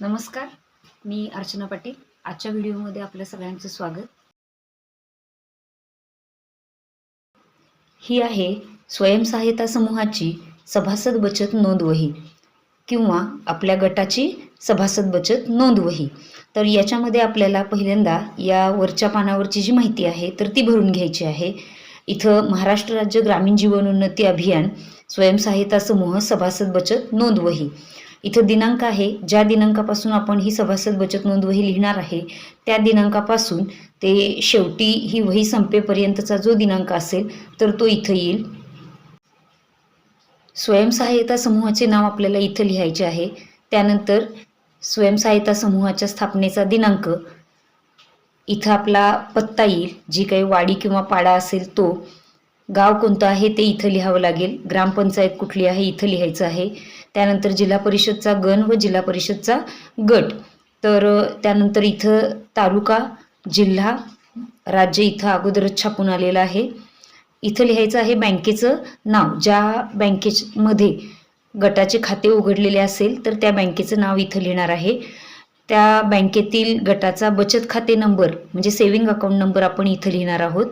नमस्कार मी अर्चना पाटील. आजच्या व्हिडिओमध्ये आपल्या सगळ्यांचं स्वागत. ही आहे स्वयंसहायता समूहाची सभासद बचत नोंदवही किंवा आपल्या गटाची सभासद बचत नोंदवही. तर याच्यामध्ये आपल्याला पहिल्यांदा या वरच्या पानावरची जी माहिती आहे तर ती भरून घ्यायची आहे. इथं महाराष्ट्र राज्य ग्रामीण जीवनोन्नती अभियान स्वयंसहायता समूह सभासद बचत नोंदवही. इथं दिनांक आहे. ज्या दिनांकापासून आपण ही सभासद बचत नोंदवही लिहिणार आहे त्या दिनांकापासून ते शेवटी ही वही संपेपर्यंतचा जो दिनांक असेल तर तो इथं येईल. स्वयंसहाय्यता समूहाचे नाव आपल्याला इथं लिहायचे आहे. त्यानंतर स्वयंसहायता समूहाच्या स्थापनेचा दिनांक. इथं आपला पत्ता येईल. जी काही वाडी किंवा पाडा असेल तो. गाव कोणतं आहे ते इथं लिहावं लागेल. ग्रामपंचायत कुठली आहे इथं लिहायचं आहे. त्यानंतर जिल्हा परिषदचा गण व जिल्हा परिषदचा गट. तर त्यानंतर इथं तालुका जिल्हा राज्य इथं अगोदरच छापून आलेलं आहे. इथं लिहायचं आहे बँकेचं नाव. ज्या बँकेमध्ये गटाचे खाते उघडलेले असेल तर त्या बँकेचं नाव इथं लिहिणार आहे. त्या बँकेतील गटाचा बचत खाते नंबर म्हणजे सेव्हिंग अकाउंट नंबर आपण इथं लिहिणार आहोत.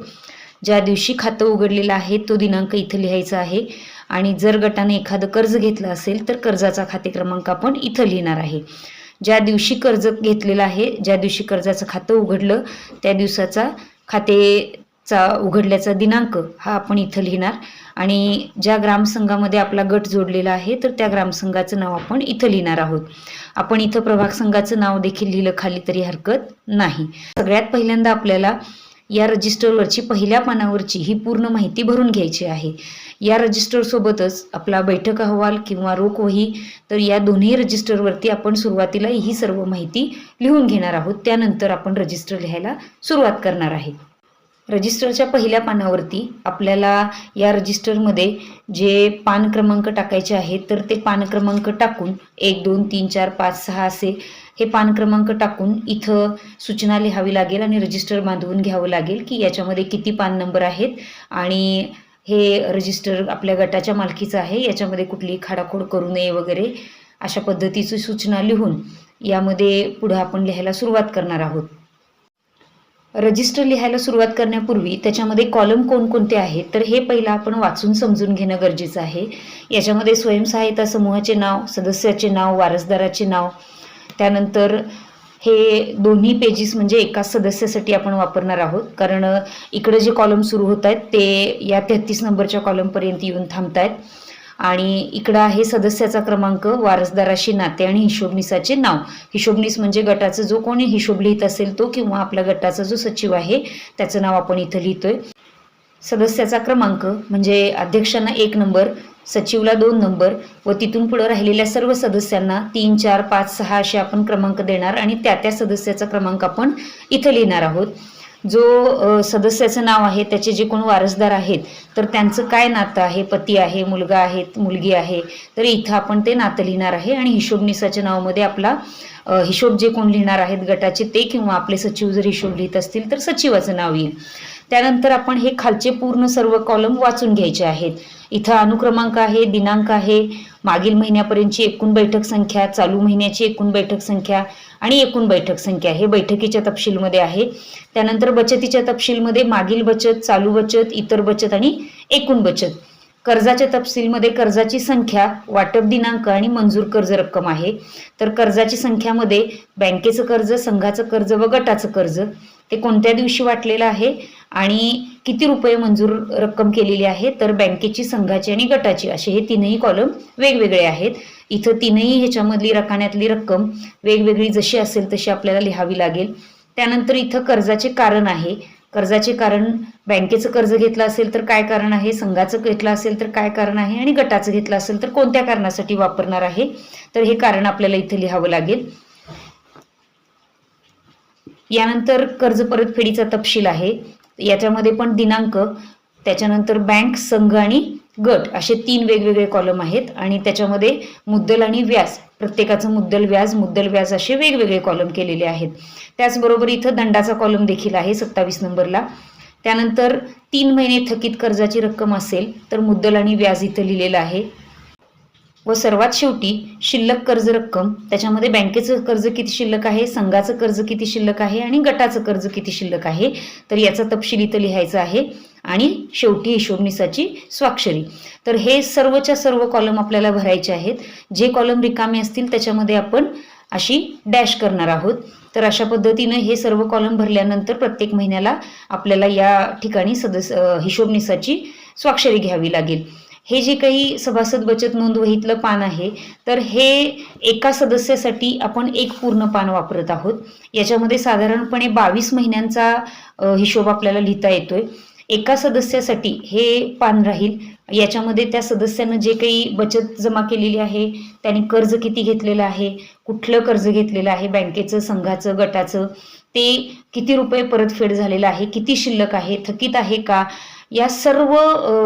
ज्या दिवशी खातं उघडलेलं आहे तो दिनांक इथं लिहायचा आहे. आणि जर गटाने एखादं कर्ज घेतलं असेल तर कर्जाचा खाते क्रमांक आपण इथं लिहिणार आहे. ज्या दिवशी कर्ज घेतलेलं आहे ज्या दिवशी कर्जाचं खातं उघडलं त्या दिवसाचा खातेचा उघडल्याचा दिनांक हा आपण इथं लिहिणार. आणि ज्या ग्रामसंघामध्ये आपला गट जोडलेला आहे तर त्या ग्रामसंघाचं नाव आपण इथं लिहिणार आहोत. आपण इथं प्रभाग संघाचं नाव देखील लिहिलं खाली तरी हरकत नाही. सगळ्यात पहिल्यांदा आपल्याला या रजिस्टरवरची पहिल्या पानावरची ही पूर्ण माहिती भरून घ्यायची आहे. या रजिस्टरसोबतच आपला बैठक अहवाल किंवा रोख वही तर या दोन्ही रजिस्टरवरती आपण सुरुवातीला ही सर्व माहिती लिहून घेणार आहोत. त्यानंतर आपण रजिस्टर लिहायला सुरुवात करणार आहे. रजिस्टरच्या पहिल्या पानावरती आपल्याला या रजिस्टरमध्ये जे पान क्रमांक टाकायचे आहेत तर ते पान क्रमांक टाकून एक दोन तीन चार पाच सहा असे हे पान क्रमांक टाकून इथं सूचना लिहावी लागेल आणि रजिस्टर बांधवून घ्यावं लागेल की याच्यामध्ये किती पान नंबर आहेत आणि हे रजिस्टर आपल्या गटाच्या मालकीचं आहे याच्यामध्ये कुठली खाडाखोड करू नये वगैरे अशा पद्धतीची सूचना लिहून यामध्ये पुढं आपण लिहायला सुरुवात करणार आहोत. रजिस्टर लिहायला सुरुवात करण्यापूर्वी त्याच्यामध्ये कॉलम कोणकोणते आहेत तर हे पहिलं आपण वाचून समजून घेणं गरजेचं आहे. याच्यामध्ये स्वयंसहायता समूहाचे नाव सदस्याचे नाव वारसदाराचे नाव त्यानंतर हे दोन्ही पेजेस म्हणजे एकाच सदस्यासाठी आपण वापरणार आहोत. कारण इकडे जे कॉलम सुरू होत आहेत ते या तेहतीस नंबरच्या कॉलमपर्यंत येऊन थांबत आहेत आणि इकडं आहे सदस्याचा क्रमांक वारसदाराशी नाते आणि हिशोबनीसाचे नाव. हिशोबनीस म्हणजे गटाचा जो कोणी हिशोब लिहित असेल तो किंवा आपल्या गटाचा जो सचिव आहे त्याचं नाव आपण इथं लिहितोय. सदस्याचा क्रमांक म्हणजे अध्यक्षांना एक नंबर सचिवला दोन नंबर व तिथून पुढे राहिलेल्या सर्व सदस्यांना तीन चार पाच सहा असे आपण क्रमांक देणार आणि त्या त्या सदस्याचा क्रमांक आपण इथं लिहिणार आहोत. जो सदस्याचं नाव आहे त्याचे जे कोण वारसदार आहेत तर त्यांचं काय नातं आहे? पती आहे मुलगा आहे मुलगी आहे तर इथं आपण ते नातं लिहिणार आहे आणि हिशोबनिसाच्या नावामध्ये आपला हिशोब जे कोण लिहिणार आहेत गटाचे ते किंवा आपले सचिव जर हिशोब लिहित असतील तर सचिवाचं नाव येईल. त्यानंतर आपण हे खालचे पूर्ण सर्व कॉलम वाचून घ्यायचे आहेत. इथं अनुक्रमांक आहे दिनांक आहे मागील महिन्यापर्यंतची एकूण बैठक संख्या चालू महिन्याची एकूण बैठक संख्या आणि एकूण बैठक संख्या हे बैठकीच्या तपशीलमध्ये आहे. त्यानंतर बचतीच्या तपशीलमध्ये मागील बचत चालू बचत इतर बचत आणि एकूण बचत. कर्जाच्या तपशीलमध्ये कर्जाची संख्या वाटप दिनांक आणि मंजूर कर्ज रक्कम आहे. तर कर्जाची संख्यामध्ये बँकेचं कर्ज संघाचं कर्ज व गटाचं कर्ज ते कोणत्या दिवशी वाटलेलं आहे? आणि किती रुपये मंजूर रक्कम केलेली आहे तर बँकेची संघाची आणि गटाची असे हे तीनही कॉलम वेगवेगळे आहेत. इथं तीनही ह्याच्यामधली रकान्यातली रक्कम वेगवेगळी जशी असेल तशी आपल्याला लिहावी लागेल. त्यानंतर इथं कर्जाचे कारण आहे. कर्जाचे कारण बँकेचं कर्ज घेतलं असेल तर काय कारण आहे? संघाचं घेतलं असेल तर काय कारण आहे? आणि गटाचं घेतलं असेल तर कोणत्या कारणासाठी वापरणार आहे? तर हे कारण आपल्याला इथं लिहावं लागेल. यानंतर कर्ज परतफेडीचा तपशील आहे. याच्यामध्ये पण दिनांक त्याच्यानंतर बँक संघ आणि गट असे तीन वेगवेगळे कॉलम आहेत आणि त्याच्यामध्ये मुद्दल आणि व्याज प्रत्येकाचं मुद्दल व्याज मुद्दल व्याज असे वेगवेगळे कॉलम केलेले आहेत. त्याचबरोबर इथं दंडाचा कॉलम देखील आहे सत्तावीस नंबरला. त्यानंतर तीन महिने थकीत कर्जाची रक्कम असेल तर मुद्दल आणि व्याज इथं लिहिलेलं आहे. व सर्वात शेवटी शिल्लक कर्ज रक्कम. त्याच्यामध्ये बँकेचं कर्ज किती शिल्लक आहे संघाचं कर्ज किती शिल्लक आहे आणि गटाचं कर्ज किती शिल्लक आहे तर याचा तपशील इथं लिहायचा आहे. आणि शेवटी हिशोबनिसाची स्वाक्षरी. तर हे सर्वच्या सर्व कॉलम आपल्याला भरायचे आहेत. जे कॉलम रिकामे असतील त्याच्यामध्ये आपण अशी डॅश करणार आहोत. तर अशा पद्धतीनं हे सर्व कॉलम भरल्यानंतर प्रत्येक महिन्याला आपल्याला या ठिकाणी सदस्य हिशोबनिसाची स्वाक्षरी घ्यावी लागेल. हे जे काही सभासद बचत नोंद वहीतलं पान आहे तर हे एका सदस्यासाठी आपण एक पूर्ण पान वापरत आहोत. याच्यामध्ये साधारणपणे बावीस महिन्यांचा हिशोब आपल्याला लिहिता येतोय. एका सदस्यासाठी हे पान राहील. याच्यामध्ये त्या सदस्यानं जे काही बचत जमा केलेली आहे त्याने कर्ज किती घेतलेलं आहे कुठलं कर्ज घेतलेलं आहे बँकेचं संघाचं गटाचं ते किती रुपये परतफेड झालेलं आहे किती शिल्लक आहे थकीत आहे का या सर्व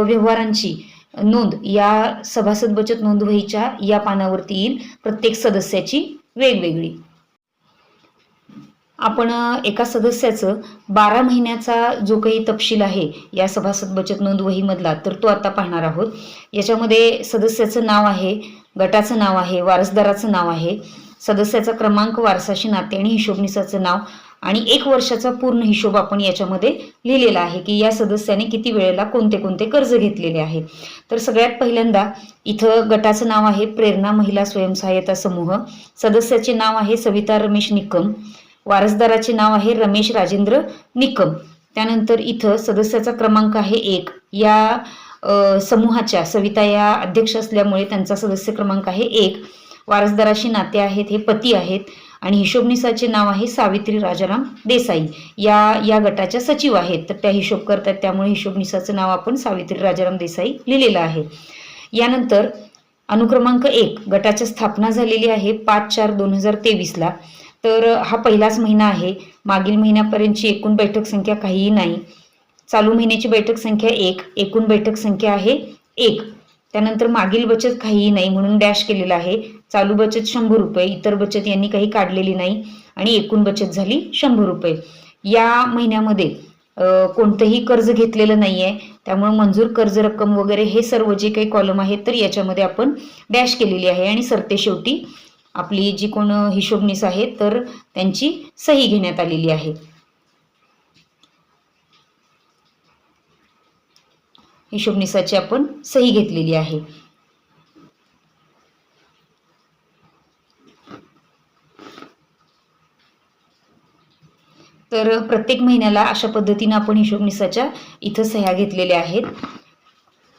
व्यवहारांची नोंद या सभासद बचत नोंदवहीच्या या पानावरती येईल प्रत्येक सदस्याची वेगवेगळी. आपण एका सदस्याचं बारा महिन्याचा जो काही तपशील आहे या सभासद बचत नोंद वहीमधला तर तो आता पाहणार आहोत. याच्यामध्ये सदस्याचं नाव आहे गटाचं नाव आहे वारसदाराचं नाव आहे. सदस्याचा क्रमांक वारसाशी नाते आणि हिशोबनिसाचं नाव आणि एक वर्षाचा पूर्ण हिशोब आपण याच्यामध्ये लिहिलेला आहे की या सदस्याने किती वेळेला कोणते कोणते कर्ज घेतलेले आहे. तर सगळ्यात पहिल्यांदा इथं गटाचं नाव आहे प्रेरणा महिला स्वयंसहाय्यता समूह. सदस्याचे नाव आहे सविता रमेश निकम. वारसदाराचे नाव आहे रमेश राजेंद्र निकम. त्यानंतर इथं सदस्याचा क्रमांक आहे एक. या समूहाच्या सविता या अध्यक्ष असल्यामुळे त्यांचा सदस्य क्रमांक आहे एक. वारसदाराशी नाते आहेत हे पती आहेत. आणि हिशोबनिसाचे नाव आहे सावित्री राजाराम देसाई. या या गटाच्या सचिव आहेत. तर त्या हिशोब करतात. त्यामुळे हिशोबनिसाचं नाव आपण सावित्री राजाराम देसाई लिहिलेलं आहे. यानंतर अनुक्रमांक एक गटाच्या स्थापना झालेली आहे पाच चार दोन हजार तेवीसला तर हा पहिलाच महिना आहे. मागील महिन्यापर्यंतची एकूण बैठक संख्या काहीही नाही. चालू महिन्याची बैठक संख्या एक एकूण बैठक संख्या आहे एक. त्यानंतर मागील बचत काहीही नाही म्हणून डॅश केलेलं आहे. चालू बचत शंभर रुपये इतर बचत यांनी काही काढलेली नाही आणि एकूण बचत झाली शंभर रुपये. या महिन्यामध्ये कोणतंही कर्ज घेतलेलं नाही आहे त्यामुळे मंजूर कर्ज रक्कम वगैरे हे सर्व जे काही कॉलम आहेत तर याच्यामध्ये आपण डॅश केलेली आहे आणि सरते शेवटी आपली जी कोण हिशोबनीस आहे तर त्यांची सही घेण्यात आलेली आहे. हिशोबनिसाची आपण सही घेतलेली आहे. तर प्रत्येक महिन्याला अशा पद्धतीनं आपण हिशोबनिसाच्या इथं सह्या घेतलेल्या आहेत.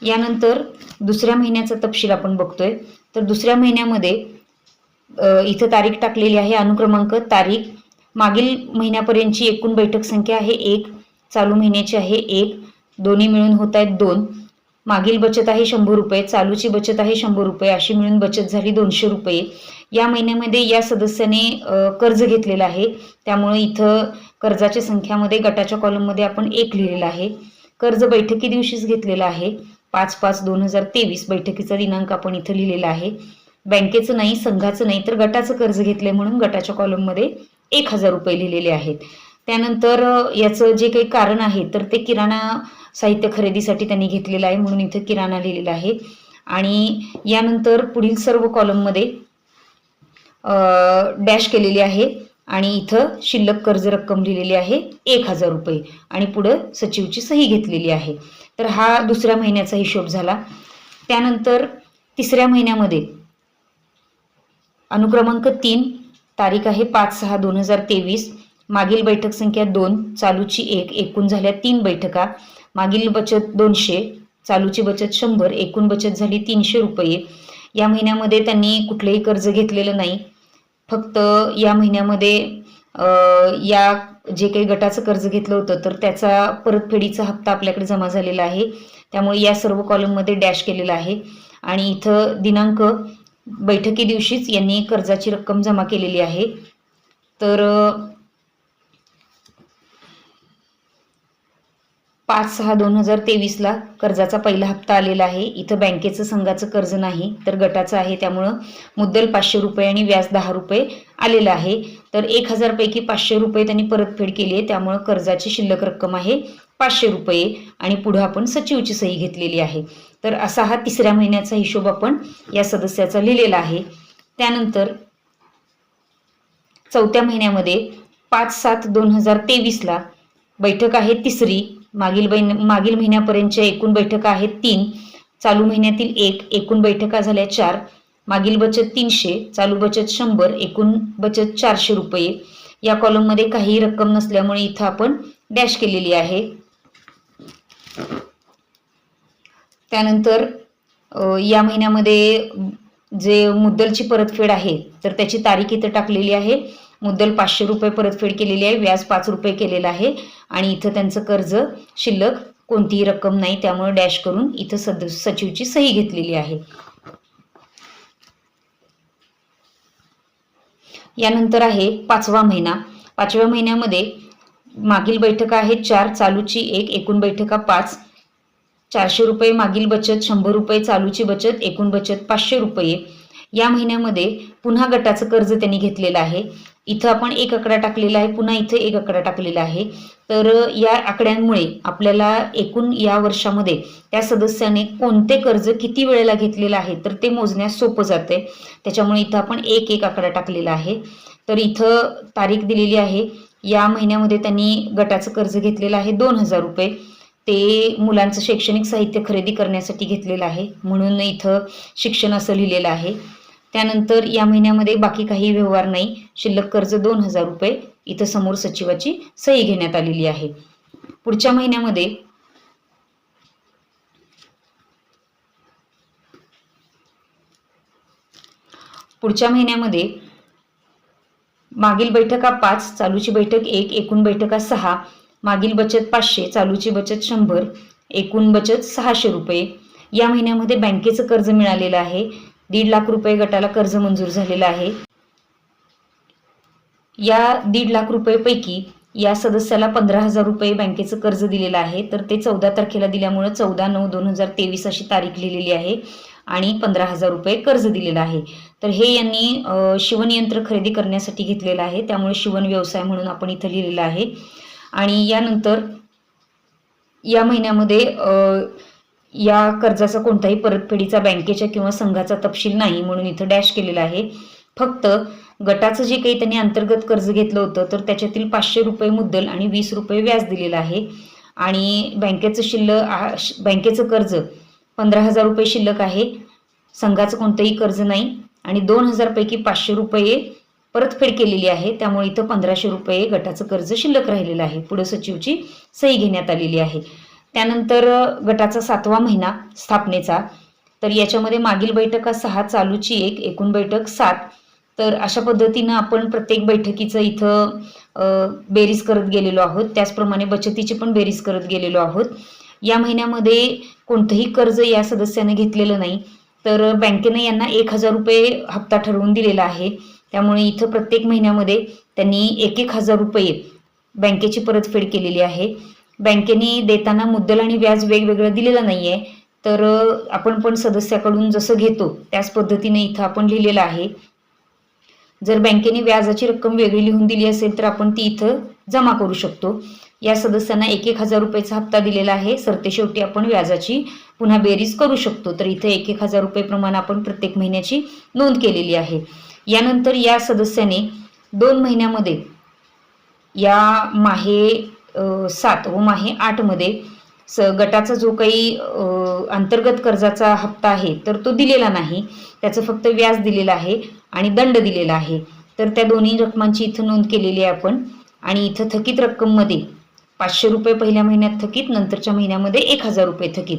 यानंतर दुसऱ्या महिन्याचा तपशील आपण बघतोय. तर दुसऱ्या महिन्यामध्ये इथं तारीख टाकलेली आहे. अनुक्रमांक तारीख. मागील महिन्यापर्यंतची एकूण बैठक संख्या आहे एक. चालू महिन्याची आहे एक. दोन्ही मिळून होत आहेत दोन. मागील बचत आहे शंभर रुपये. चालूची बचत आहे शंभर रुपये. अशी मिळून बचत झाली दोनशे रुपये. या महिन्यामध्ये या सदस्याने कर्ज घेतलेलं आहे. त्यामुळे इथं कर्जाच्या संख्यामध्ये गटाच्या कॉलममध्ये आपण एक लिहिलेलं आहे. कर्ज बैठकी दिवशीच घेतलेलं आहे. पाच पाच दोन हजार तेवीस बैठकीचा दिनांक आपण इथं लिहिलेला आहे. बँकेचं नाही संघाचं नाही तर गटाचं कर्ज घेतलंय म्हणून गटाच्या कॉलममध्ये एक हजार रुपये लिहिलेले आहेत. त्यानंतर याचं जे काही कारण आहे तर ते किराणा साहित्य खरेदीसाठी त्यांनी घेतलेलं आहे म्हणून इथं किराणा लिहिलेला आहे. आणि यानंतर पुढील सर्व कॉलममध्ये डॅश केलेली आहे. आणि इथं शिल्लक कर्ज रक्कम लिहिलेली आहे एक हजार रुपये. आणि पुढं सचिवची सही घेतलेली आहे. तर हा दुसऱ्या महिन्याचा हिशोब झाला. त्यानंतर तिसऱ्या महिन्यामध्ये अनुक्रमांक तीन तारीख आहे पाच सहा दोन हजार तेवीस. मागील बैठक संख्या दोन चालूची एक एकूण झाल्या तीन बैठका. मागील बचत दोनशे चालूची बचत शंभर एकूण बचत झाली तीनशे रुपये. या महिन्यामध्ये त्यांनी कुठलंही कर्ज घेतलेलं नाही. फक्त या महिन्यामध्ये या जे काही गटाचं कर्ज घेतलं होतं तर त्याचा परतफेडीचा हप्ता आपल्याकडे जमा झालेला आहे. त्यामुळे या सर्व कॉलममध्ये डॅश केलेला आहे. आणि इथं दिनांक बैठकी दिवशीच यांनी कर्जाची रक्कम जमा केलेली आहे. तर पाच सहा दोन हजार तेवीसला कर्जाचा पहिला हप्ता आलेला आहे. इथं बँकेचं संघाचं कर्ज नाही तर गटाचं आहे. त्यामुळं मुद्दल पाचशे रुपये आणि व्याज दहा रुपये आलेलं आहे. तर एक हजारपैकी पाचशे रुपये त्यांनी परतफेड केली आहे. त्यामुळं कर्जाची शिल्लक रक्कम आहे पाचशे रुपये आणि पुढं आपण सचिवची सही घेतलेली आहे. तर असा हा तिसऱ्या महिन्याचा हिशोब आपण या सदस्याचा लिहिलेला आहे. त्यानंतर चौथ्या महिन्यामध्ये पाच सात दोन हजार तेवीसला बैठक आहे तिसरी. मागील बैन मागील महिन्यापर्यंतच्या एकूण बैठका आहेत तीन. चालू महिन्यातील एक एकूण बैठका झाल्या चार. मागील बचत तीनशे चालू बचत शंभर एकूण बचत चारशे रुपये. या कॉलममध्ये काही रक्कम नसल्यामुळे इथं आपण डॅश केलेली आहे. त्यानंतर या महिन्यामध्ये जे मुद्दलची परतफेड आहे तर त्याची तारीख इथं टाकलेली आहे. मुद्दल पाचशे रुपये परतफेड केलेली आहे व्याज पाच रुपये केलेलं आहे. आणि इथं त्यांचं कर्ज शिल्लक कोणतीही रक्कम नाही त्यामुळे डॅश करून इथं सद सचिवची सही घेतलेली आहे. यानंतर आहे पाचवा महिना. पाचव्या महिन्यामध्ये मागील बैठका आहेत चार चालूची एक एकूण बैठका पाच. चारशे रुपये मागील बचत शंभर रुपये चालूची बचत एकूण बचत पाचशे रुपये. या महिन्यामध्ये पुन्हा गटाचं कर्ज त्यांनी घेतलेलं आहे. इथं आपण एक आकडा टाकलेला आहे पुन्हा इथं एक आकडा टाकलेला आहे. तर या आकड्यांमुळे आपल्याला एकूण या वर्षामध्ये त्या सदस्याने कोणते कर्ज किती वेळेला घेतलेलं आहे तर ते मोजण्यास सोपं जाते त्याच्यामुळे इथं आपण एक एक आकडा टाकलेला आहे. तर इथं तारीख दिलेली आहे या महिन्यामध्ये त्यांनी गटाचं कर्ज घेतलेलं आहे दोन हजार रुपये. ते मुलांचं शैक्षणिक साहित्य खरेदी करण्यासाठी घेतलेलं आहे म्हणून इथं शिक्षण असं लिहिलेलं आहे. त्यानंतर या महिन्यामध्ये बाकी काही व्यवहार नाही. शिल्लक कर्ज दोन हजार रुपये. इथं समोर सचिवाची सही घेण्यात आलेली आहे. पुढच्या महिन्यामध्ये पुढच्या महिन्यामध्ये मागील बैठका पाच चालूची बैठक एक एकूण बैठका सहा मागील बचत पाचशे चालूची बचत शंभर एकूण बचत सहाशे रुपये. या महिन्यामध्ये बँकेचं कर्ज मिळालेलं आहे. दीड लाख रुपये गटाला कर्ज मंजूर झालेलं आहे. या दीड लाख रुपयेपैकी या सदस्याला पंधरा हजार रुपये बँकेचं कर्ज दिलेलं आहे. तर ते चौदा तारखेला दिल्यामुळं चौदा नऊ दोन हजार तेवीस अशी तारीख लिहिलेली आहे आणि पंधरा हजार रुपये कर्ज दिलेलं आहे. तर हे यांनी शिवणयंत्र खरेदी करण्यासाठी घेतलेलं आहे. त्यामुळे शिवण व्यवसाय म्हणून आपण इथं लिहिलेलं आहे. आणि यानंतर या महिन्यामध्ये या कर्जाचा कोणताही परतफेडीचा बँकेच्या किंवा संघाचा तपशील नाही म्हणून इथं डॅश केलेला आहे. फक्त गटाचं जे काही त्यांनी अंतर्गत कर्ज घेतलं होतं तर त्याच्यातील पाचशे रुपये मुद्दल आणि वीस रुपये व्याज दिलेलं आहे. आणि बँकेचं शिल्लक आ- बँकेचं कर्ज पंधरा हजार रुपये शिल्लक आहे. संघाचं कोणतंही कर्ज नाही. आणि दोन हजारपैकी पाचशे रुपये परतफेड केलेली आहे. त्यामुळे इथं पंधराशे रुपये गटाचं कर्ज शिल्लक राहिलेलं आहे. पुढे सचिवची सही घेण्यात आलेली आहे. त्यानंतर गटाचा सातवा महिना स्थापनेचा. तर याच्यामध्ये मागील बैठका सहा चालूची एक एकूण बैठक सात. तर अशा पद्धतीनं आपण प्रत्येक बैठकीचं इथं बेरीज करत गेलेलो आहोत. त्याचप्रमाणे बचतीची पण बेरीज करत गेलेलो आहोत. या महिन्यामध्ये कोणतंही कर्ज या सदस्याने घेतलेलं नाही. तर बँकेने यांना एक हजार रुपये हप्ता ठरवून दिलेला आहे. त्यामुळे इथं प्रत्येक महिन्यामध्ये त्यांनी एक एक हजार रुपये बँकेची परतफेड केलेली आहे. बँकेने देताना मुद्दल आणि व्याज वेगवेगळं दिलेलं नाही आहे तर आपण पण सदस्याकडून जसं घेतो त्याच पद्धतीने इथं आपण लिहिलेलं आहे. जर बँकेने व्याजाची रक्कम वेगळी लिहून दिली असेल तर आपण ती इथं जमा करू शकतो. या सदस्यांना एक एक हजार रुपयाचा हप्ता दिलेला आहे. सरतेशेवटी आपण व्याजाची पुन्हा बेरीज करू शकतो. तर इथं एक एक हजार रुपये प्रमाण आपण प्रत्येक महिन्याची नोंद केलेली आहे. यानंतर या सदस्याने दोन महिन्यामध्ये या माहे सात व माहे आठमध्ये स गटाचा जो काही अंतर्गत कर्जाचा हप्ता आहे तर तो दिलेला नाही. त्याचं फक्त व्याज दिलेलं आहे आणि दंड दिलेला आहे. तर त्या दोन्ही रकमांची इथं नोंद केलेली आहे आपण. आणि इथं थकीत रक्कममध्ये पाचशे रुपये पहिल्या महिन्यात थकीत नंतरच्या महिन्यामध्ये एक हजार रुपये थकीत.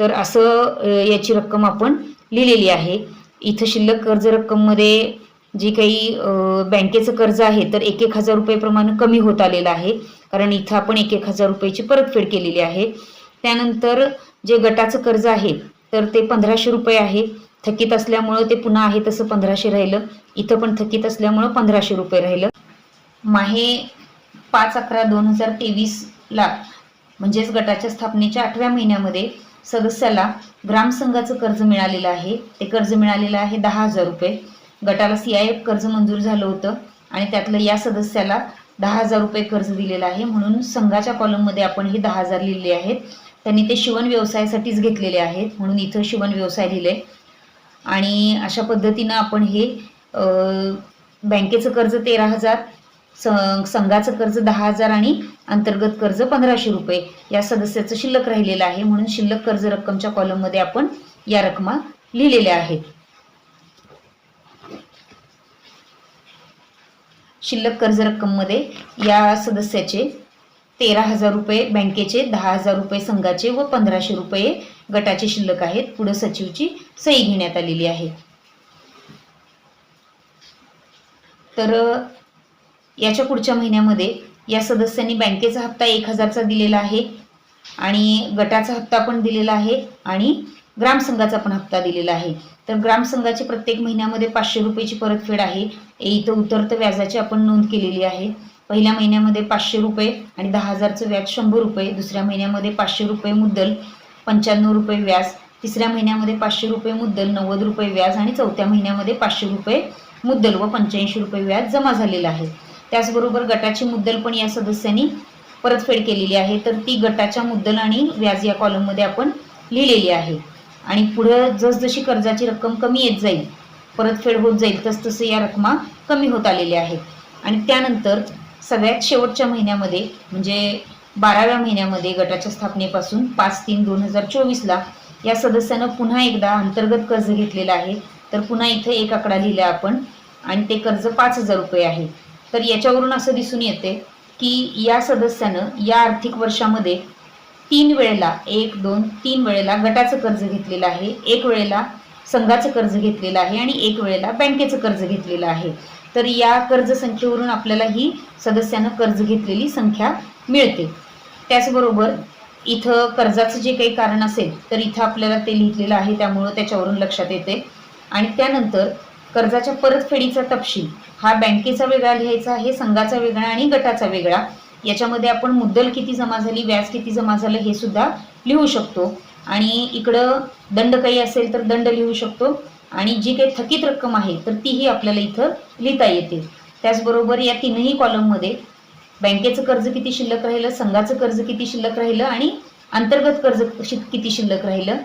तर असं याची रक्कम आपण लिहिलेली आहे. इथं शिल्लक कर्ज रक्कममध्ये जी काही बँकेचं कर्ज आहे तर एक एक हजार रुपयेप्रमाणे कमी होत आलेलं आहे. कारण इथं आपण एक एक हजार रुपयाची परतफेड केलेली आहे. त्यानंतर जे गटाचं कर्ज आहे तर ते पंधराशे रुपये आहे. थकीत असल्यामुळं ते पुन्हा आहे तसं पंधराशे राहिलं. इथं पण थकीत असल्यामुळं पंधराशे रुपये राहिलं. माहे पाच अकरा दोन हजार तेवीसला म्हणजेच गटाच्या स्थापनेच्या आठव्या महिन्यामध्ये सदस्याला ग्रामसंघाचं कर्ज मिळालेलं आहे. ते कर्ज मिळालेलं आहे दहा हजार रुपये. गटाला सी आय एफ कर्ज मंजूर झालं होतं आणि त्यातलं या सदस्याला दहा हजार रुपये कर्ज दिलेलं आहे. म्हणून संघाच्या कॉलममध्ये आपण हे दहा हजार लिहिले आहेत. त्यांनी ते शिवण व्यवसायासाठीच घेतलेले आहेत. म्हणून इथं शिवण व्यवसाय लिहिले आणि अशा पद्धतीनं आपण हे बँकेचं कर्ज तेरा हजार संघाचं कर्ज दहा हजार आणि अंतर्गत कर्ज पंधराशे रुपये या सदस्याचं शिल्लक राहिलेलं आहे. म्हणून शिल्लक कर्ज रक्कमच्या कॉलममध्ये आपण या रकमा लिहिलेल्या आहेत. शिल्लक कर्ज रक्कममध्ये या सदस्याचे तेरा हजार रुपये बँकेचे दहा हजार रुपये संघाचे व पंधराशे रुपये गटाचे शिल्लक आहेत. पुढे सचिवची सही घेण्यात आलेली आहे. तर याच्या पुढच्या महिन्यामध्ये या सदस्यांनी बँकेचा हप्ता एक हजारचा दिलेला आहे आणि गटाचा हप्ता पण दिलेला आहे आणि ग्रामसंघाचा पण हप्ता दिलेला आहे. तर ग्रामसंघाची प्रत्येक महिन्यामध्ये पाचशे रुपयेची परतफेड आहे. इथं उतरतं व्याजाची आपण नोंद केलेली आहे. पहिल्या महिन्यामध्ये पाचशे रुपये आणि दहा हजारचं व्याज शंभर रुपये दुसऱ्या महिन्यामध्ये पाचशे रुपये मुद्दल पंच्याण्णव रुपये व्याज तिसऱ्या महिन्यामध्ये पाचशे रुपये मुद्दल नव्वद रुपये व्याज आणि चौथ्या महिन्यामध्ये पाचशे रुपये मुद्दल व पंच्याऐंशी रुपये व्याज जमा झालेलं आहे. त्याचबरोबर गटाची मुद्दल पण या सदस्यांनी परतफेड केलेली आहे. तर ती गटाच्या मुद्दल आणि व्याज या कॉलममध्ये आपण लिहिलेली आहे. आणि पुढं जसजशी कर्जाची रक्कम कमी येत जाईल परतफेड होत जाईल तसतसं या रकमा कमी होत आलेल्या आहेत. आणि त्यानंतर सगळ्यात शेवटच्या महिन्यामध्ये म्हणजे बाराव्या महिन्यामध्ये गटाच्या स्थापनेपासून पाच तीन दोन हजार चोवीसला या सदस्यानं पुन्हा एकदा अंतर्गत कर्ज घेतलेलं आहे. तर पुन्हा इथं एक आकडा लिहिला आपण आणि ते कर्ज पाच हजार रुपये आहे. तर याच्यावरून असं दिसून येते की या सदस्यानं या आर्थिक वर्षामध्ये तीन वेळेला एक दोन तीन वेळेला गटाचं कर्ज घेतलेलं आहे एक वेळेला संघाचं कर्ज घेतलेलं आहे आणि एक वेळेला बँकेचं कर्ज घेतलेलं आहे. तर या कर्ज संख्येवरून आपल्याला ही सदस्यानं कर्ज घेतलेली संख्या मिळते. त्याचबरोबर इथं कर्जाचं जे काही कारण असेल तर इथं आपल्याला ते लिहिलेलं आहे त्यामुळं त्याच्यावरून लक्षात येते. आणि त्यानंतर कर्जाच्या परतफेडीचा तपशील हा बँकेचा वेगळा लिहायचा आहे संघाचा वेगळा आणि गटाचा वेगळा. याच्यामध्ये आपण मुद्दल किती जमा झाली व्याज किती जमा झालं हे सुद्धा लिहू शकतो. आणि इकडं दंड काही असेल तर दंड लिहू शकतो. आणि जी काही थकीत रक्कम आहे तर तीही आपल्याला इथं लिहिता येते. त्याचबरोबर या तीनही कॉलममध्ये बँकेचं कर्ज किती शिल्लक राहिलं संघाचं कर्ज किती शिल्लक राहिलं आणि अंतर्गत कर्ज शि- किती शिल्लक राहिलं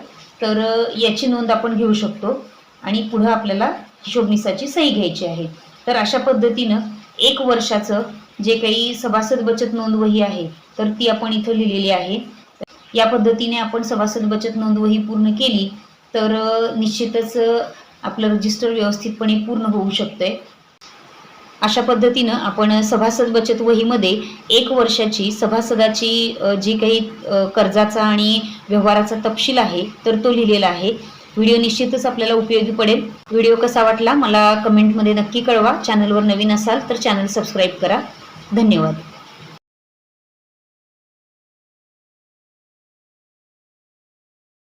तर याची नोंद आपण घेऊ शकतो. आणि पुढं आपल्याला हिशोबनिसाची सही घ्यायची आहे. तर अशा पद्धतीनं एक वर्षाचं जे काही सभासद बचत नोंद वही आहे तर ती आपण इथं लिहिलेली आहे. या पद्धतीने आपण सभासद बचत नोंद वही पूर्ण केली तर निश्चितच आपलं रजिस्टर व्यवस्थितपणे पूर्ण होऊ शकतंय. अशा पद्धतीनं आपण सभासद बचत वहीमध्ये एक वर्षाची सभासदाची जी काही कर्जाचा आणि व्यवहाराचा तपशील आहे तर तो लिहिलेला आहे. व्हिडिओ निश्चितच आपल्याला उपयोगी पडेल. व्हिडिओ कसा वाटला मला कमेंटमध्ये नक्की कळवा. चॅनलवर नवीन असाल तर चॅनल सबस्क्राईब करा. धन्यवाद